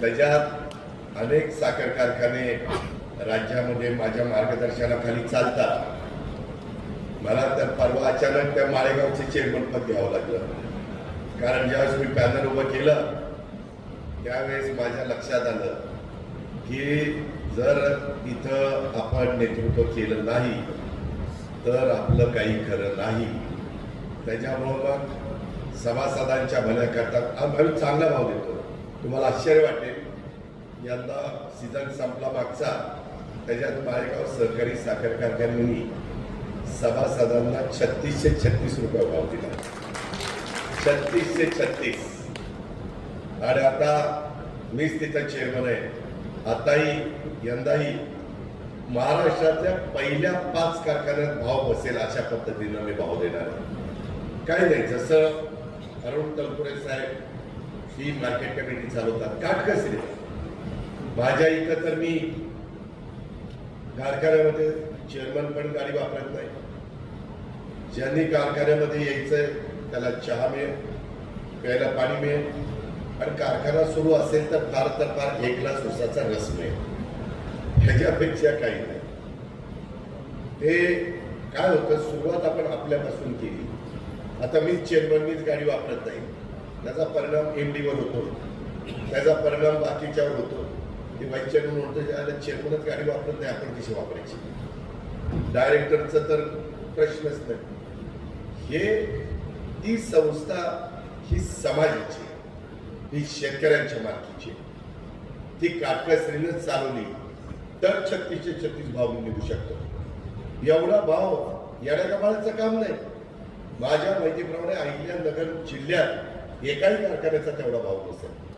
त्याच्यात अनेक साखर कारखाने राज्यामध्ये माझ्या मार्गदर्शनाखाली चालतात. मला तर परवा अचानक त्या माळेगावचे चेअरमनपद घ्यावं लागलं. कारण ज्यावेळेस मी पॅनल उभं केलं त्यावेळेस माझ्या लक्षात आलं की जर इथं आपण नेतृत्व केलं नाही तर आपलं काही खरं नाही. त्याच्यामुळं मग सभासदांच्या भल्या करतात आम्ही चांगला भाव देतो. तुम्हाला आश्चर्य वाटेल. यंदा सीझन संपला मागचा. त्याच्यात माळेगाव सहकारी साखर कारखान्यांनी सभासदांना छत्तीसशे छत्तीस रुपये भाव दिला. छत्तीसशे छत्तीस. आणि आता मीच तिथं चेअरमन आहे. आताही यंदाही महाराष्ट्रातल्या पहिल्या पाच कारखान्यात भाव बसेल अशा पद्धतीनं मी भाव देणार आहे. काय नाही जसं अरुण तलपुरे साहेब ही मार्केट कमिटी चालवतात. काटकसरी. माझ्या इथं तर मी कारखान्यामध्ये चेअरमन पण गाडी वापरत नाही. ज्यांनी कारखान्यामध्ये यायचंय त्याला चहा मिळेल प्यायला पाणी मिळेल. आणि कारखाना सुरू असेल तर फार तर फार एक ग्लास उसाचा रस मिळेल. ह्याच्यापेक्षा काही नाही. ते काय होतं सुरुवात आपण आपल्यापासून केली. आता मी चेअरमननीच गाडी वापरत नाही. त्याचा परिणाम एम डीवर होतो. त्याचा परिणाम बाकीच्यावर होतो. ते व्हाईस चेअरमन होतं ज्याला चेअरमनच गाडी वापरत नाही आपण कशी वापरायची? डायरेक्टरचं तर प्रश्नच नाही. हे ती संस्था ही समाजाची ही शेतकऱ्यांच्या मालकीची ती काटकसरीनं चालवली. तर छत्तीसशे छत्तीस भाव मी निघू शकतो. एवढा भाव येड्या कमाळाचं काम नाही. माझ्या माहितीप्रमाणे अहिल्यानगर जिल्ह्यात एकाही कारखान्याचा तेवढा भाव नसेल.